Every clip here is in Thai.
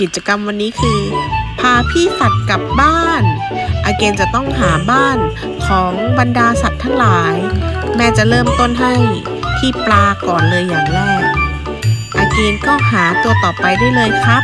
กิจกรรมวันนี้คือ พาพี่สัตว์กลับบ้านอาเกนจะต้องหาบ้านของบรรดาสัตว์ทั้งหลาย แม่จะเริ่มต้นให้ที่ปลาก่อนเลยอย่างแรกอาเกนก็หาตัวต่อไปได้เลยครับ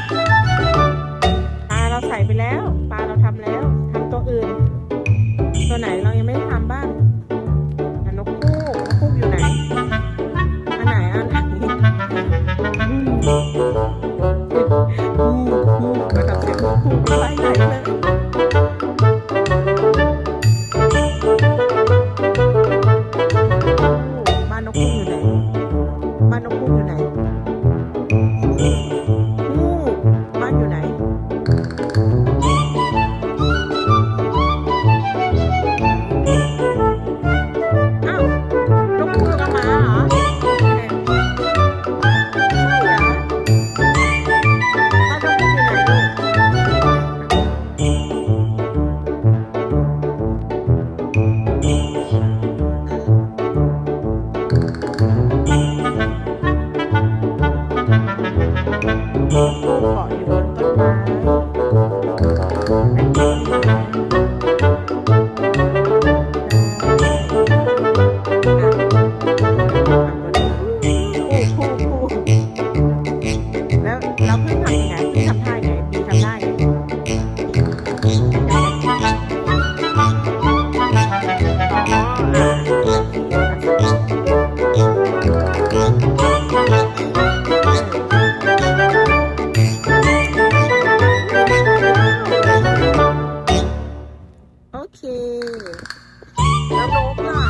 อืมอืมมาทำเสียงนกคู่ไปไหนเลย คู่เกา เคน้ำนกล่ะ